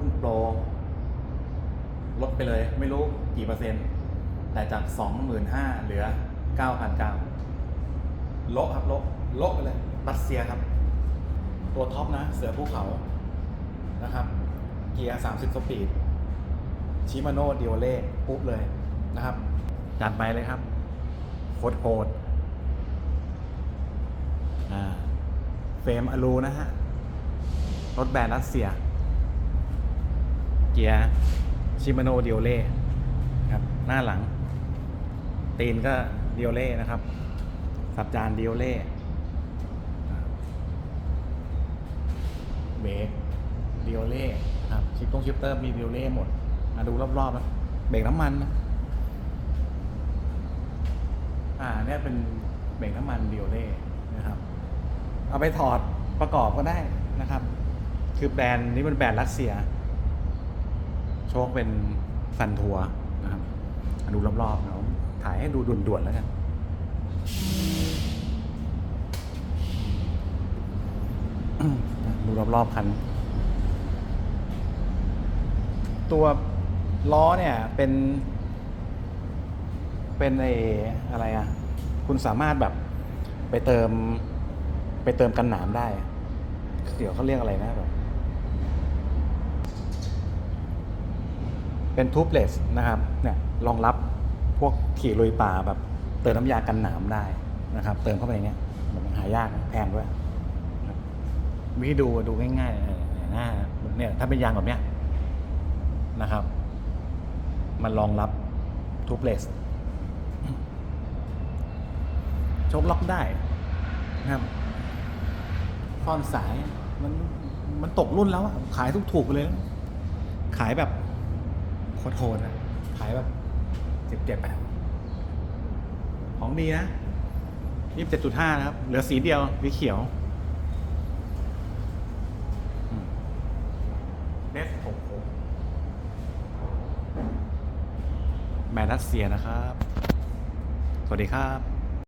รุ่นโปรลดไปเลยไม่รู้กี่เปอร์เซ็นต์ แต่จาก 25,000เหลือ 9,900โละครับโละโละไปเลยรัสเซียครับ ตัวท็อปนะ เสือภูเขานะครับ เกียร์ 30 สปีด ชิมาโน่ดิโอเล่ปุ๊บเลยนะครับ จัดไปเลยครับโคตรโหดเฟรมอลูนะฮะ รถแบรนด์รัสเซีย กียร์ชิมาโน่ดิโอเล่ครับหน้าหลัง ตีนก็เดิโอเล่นะครับ สับจานเดิโอเล่เบรกดิโอเล่ครับชิปตรงชิปเตอร์มีเดิโอเล่หมดมาดูรอบๆนะเบรกน้ำมันนะอ่าเนี่ยเป็นเบรกน้ำมันเดิโอเล่นะครับ เอาไปถอดประกอบก็ได้นะครับ คือแบรนด์นี้เป็นแบรนด์รัสเซีย โชคเป็นฟันทัวร์นะครับดูรอบๆนะถ่ายให้ดูด่วนๆแล้วกันดูรอบๆคัน ตัวล้อเนี่ยเป็น เป็นไออะไรอะ คุณสามารถแบบไปเติม ไปเติมกันหนามได้ เดี๋ยวเขาเรียกอะไรนะแบบ เป็นทูบเลสนะครับเนี่ยรองรับพวกขี่ลุยป่าแบบเติมน้ำยากันหนามได้นะครับ เติมเข้าไปในเนี้ยมันหายากแพงด้วยวิธีดูดูง่ายๆเนี่ยหน้าเนี่ยถ้าเป็นยางแบบเนี้ยนะครับ มันรองรับทูบเลสชคล็อกได้นะครับซ่อนสายมันมันตกรุ่นแล้วอะขายทุกถูกๆเลย ขายแบบ โคตรโหดอะขายแบบเจ็บเจ็บๆอะของดีนะยี่สิบเจ็ดจุดห้านะครับ เหลือสีเดียวสีเขียวเดสหกหกแบรนด์รัสเซียนะครับ สวัสดีครับ